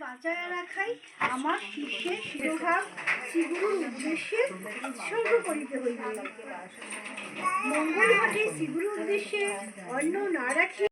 বাঁচায় রাখাই আমার শিষ্যের শিরোভাগ শ্রীগুরুর উদ্দেশ্যে উৎসর্গ করিতে হইবে। মঙ্গল ঘটে শ্রীগুরুর উদ্দেশ্যে অন্য না রাখি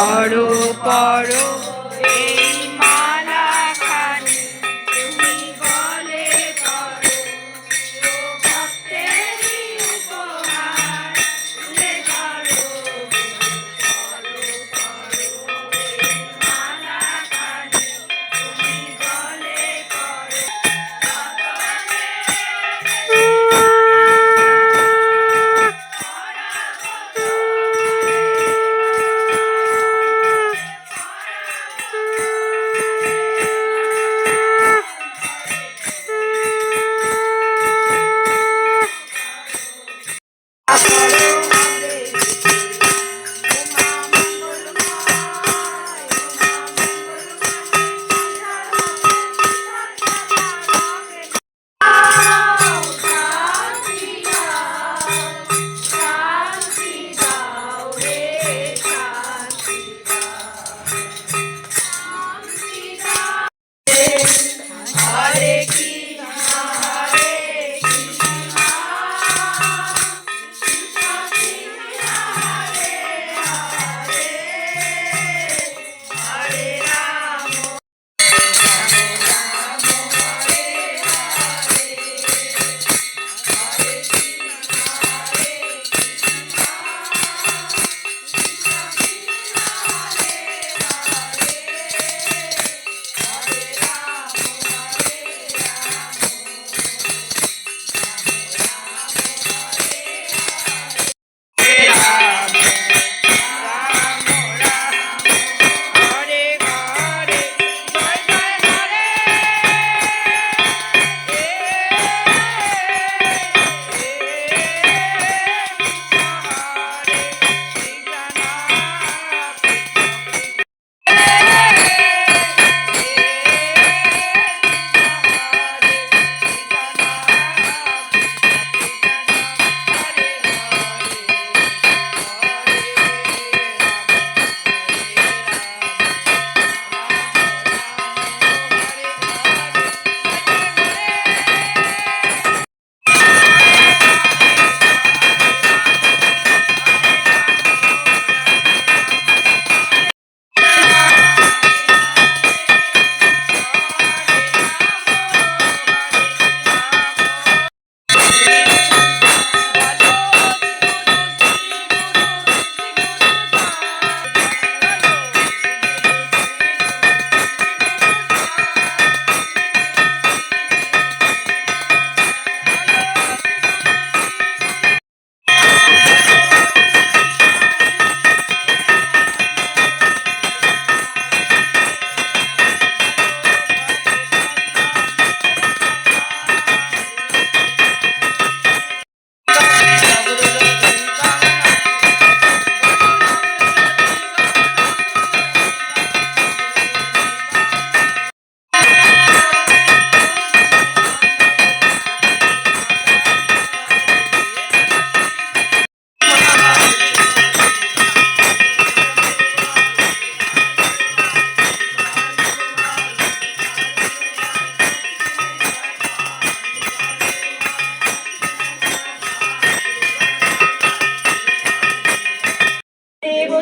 পড়ো পড়ো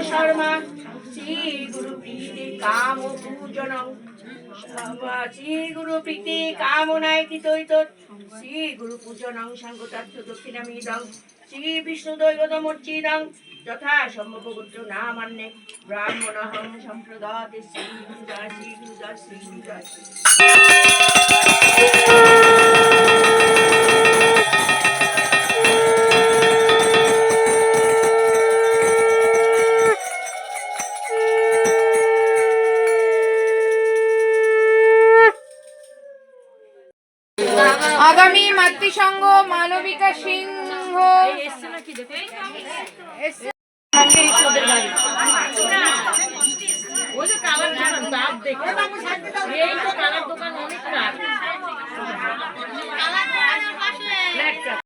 শর্মা। শ্রী গুরু প্রীতি কাম পূজনম শ্রী গুরু প্রীতি কামনায় কৃতৈত শ্রী গুরু পূজনং সাঙ্গতার্থ দক্ষিণামিদং শ্রী বিষ্ণু দৈবতমর্চিদং যথা সম্ভব গোত্র না মান্যে ব্রাহ্মণহং সম্প্রদাতে শ্রী শ্রী শ্রী আগামী মাতৃসংঘ মানবিকা সিংহ।